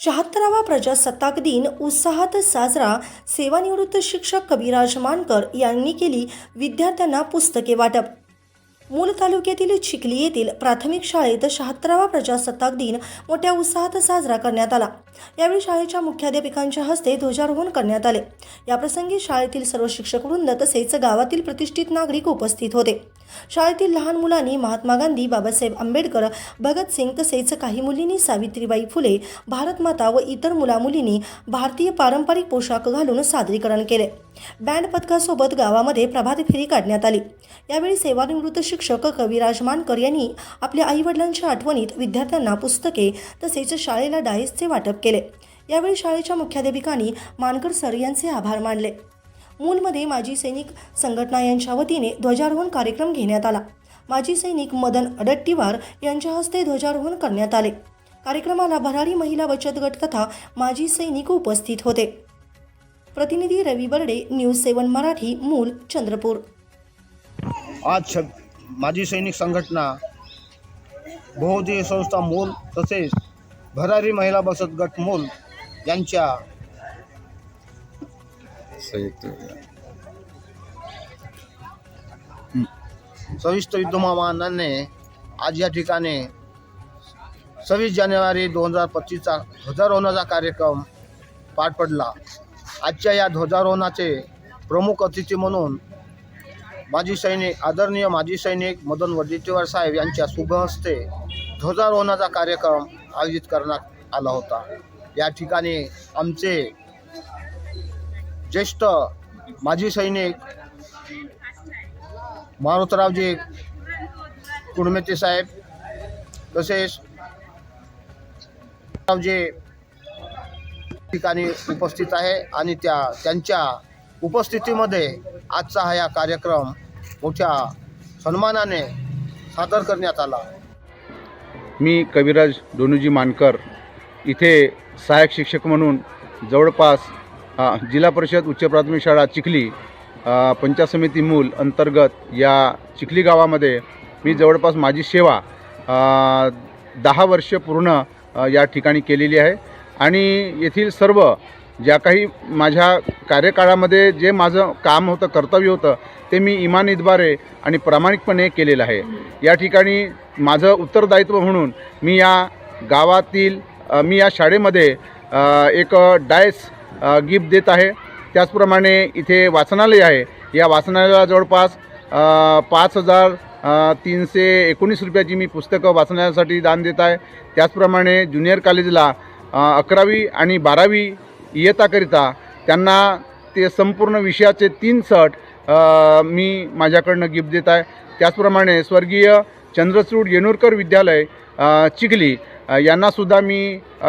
शहात्तरावा प्रजासत्ताक दिन उत्साहात साजरा सेवानिवृत्त शिक्षक कविराज मानकर यांनी केली विद्यार्थ्यांना पुस्तके वाटप. मूल तालुक्यातील चिखली येथील प्राथमिक शाळेत शहात्तरावा प्रजासत्ताक दिन मोठ्या उत्साहात साजरा करण्यात आला. यावेळी शाळेच्या मुख्याध्यापिकांच्या हस्ते ध्वजारोहण करण्यात आले. याप्रसंगी शाळेतील सर्व शिक्षक वृंद तसेच गावातील प्रतिष्ठित नागरिक उपस्थित होते. शाळेतील लहान मुलांनी महात्मा गांधी बाबासाहेब आंबेडकर भगतसिंग तसेच काही मुलींनी सावित्रीबाई फुले भारतमाता व इतर मुलामुलींनी भारतीय पारंपरिक पोशाख घालून सादरीकरण केले. बँड पथकासोबत गावामध्ये प्रभात फेरी काढण्यात आली. यावेळी सेवानिवृत्त शिक्षक शिक्षक कविराज मानकर यांनी आपल्या आईवडिलांच्या आठवणीत विद्यार्थ्यांना पुस्तके तसेच शाळेला डायसचे वाटप केले. यावेळी शाळेच्या मुख्याध्यापिकांनी मानकर सर यांचे आभार मानले. मूलमध्ये माजी सैनिक संघटना यांच्या वतीने ध्वजारोहण कार्यक्रम घेण्यात आला. माजी सैनिक मदन अडट्टीवार यांच्या हस्ते ध्वजारोहण करण्यात आले. कार्यक्रमाला भरारी महिला बचत गट तथा माजी सैनिक उपस्थित होते. प्रतिनिधी रवी बर्डे न्यूज सेवन मराठी मूल चंद्रपूर. आज माजी सैनिक संघटना बहुउद्देशीय संस्था मूल तसेच भरारी महिला बचत गट मूल यांच्या संयुक्त सविस्तर विद्यमानाने आज या ठिकाणी सव्वीस जानेवारी दोन हजार पच्चीसचा ध्वजारोहणाचा कार्यक्रम पार पडला. आजच्या या ध्वजारोहणाचे प्रमुख अतिथी म्हणून माजी सैनिक आदरणीय माजी सैनिक मदन वडेट्टीवार साहेब यांच्या शुभहस्ते ध्वजारोहणाचा कार्यक्रम आयोजित करण्यात आला होता. या ठिकाणी आमचे ज्येष्ठ माजी सैनिक मारुतरावजी कुडमेते साहेब तसेच रावजी ठिकाणी उपस्थित आहे आणि त्या त्यांच्या उपस्थितीमध्ये आजचा हा या कार्यक्रम मोठ्या सन्मानाने सादर करण्यात आला. मी कविराज डोनूजी मानकर इथे सहाय्यक शिक्षक म्हणून जवळपास जिल्हा परिषद उच्च प्राथमिक शाळा चिखली पंचायत समिती मूल अंतर्गत या चिखली गावामध्ये मी जवळपास माझी सेवा दहा वर्ष पूर्ण या ठिकाणी केलेली आहे. आणि येथील सर्व ज्या काही माझ्या कार्यकाळामध्ये जे माझं काम होतं कर्तव्य होतं ते मी इमानीद्वारे आणि प्रामाणिकपणे केलेलं आहे. या ठिकाणी माझं उत्तरदायित्व म्हणून मी या गावातील मी या शाळेमध्ये एक डायस गिफ्ट देत आहे. त्याचप्रमाणे इथे वाचनालय आहे. या वाचनालयाला जवळपास पाच हजार तीनशे एकोणीस रुपयाची मी पुस्तकं वाचण्यासाठी दान देत आहे. त्याचप्रमाणे ज्युनियर कॉलेजला अकरावी आणि बारावी येताकरिता त्यांना ते संपूर्ण विषयाचे तीन सट मी माझ्याकडनं गिफ्ट देत आहे. त्याचप्रमाणे स्वर्गीय चंद्रचूड येणूरकर विद्यालय चिखली यांनासुद्धा मी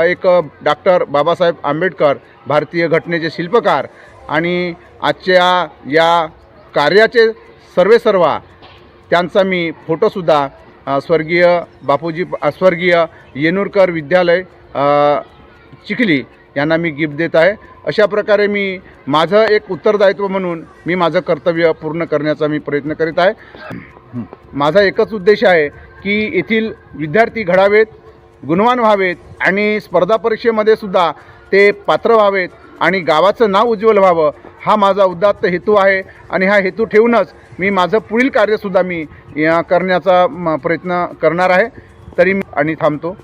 एक डॉक्टर बाबासाहेब आंबेडकर भारतीय घटनेचे शिल्पकार आणि आजच्या या कार्याचे सर्वे सर्वा त्यांचा मी फोटोसुद्धा स्वर्गीय बापूजी स्वर्गीय येणूरकर विद्यालय चिखली यांना मी गिफ्ट देत आहे. अशा प्रकारे मी माझं एक उत्तरदायित्व म्हणून मी माझं कर्तव्य पूर्ण करण्याचा मी प्रयत्न करीत आहे. माझा एकच उद्देश आहे की येथील विद्यार्थी घडावेत गुणवान व्हावेत आणि स्पर्धा परीक्षेमध्ये सुद्धा ते पात्र व्हावेत आणि गावाचं नाव उज्ज्वल व्हावं हा माझा उदात्त हेतू आहे आणि हा हेतू ठेवूनच मी माझं पुढील कार्यसुद्धा मी या करण्याचा म, प्रयत्न करणार आहे. तरी आणि थांबतो.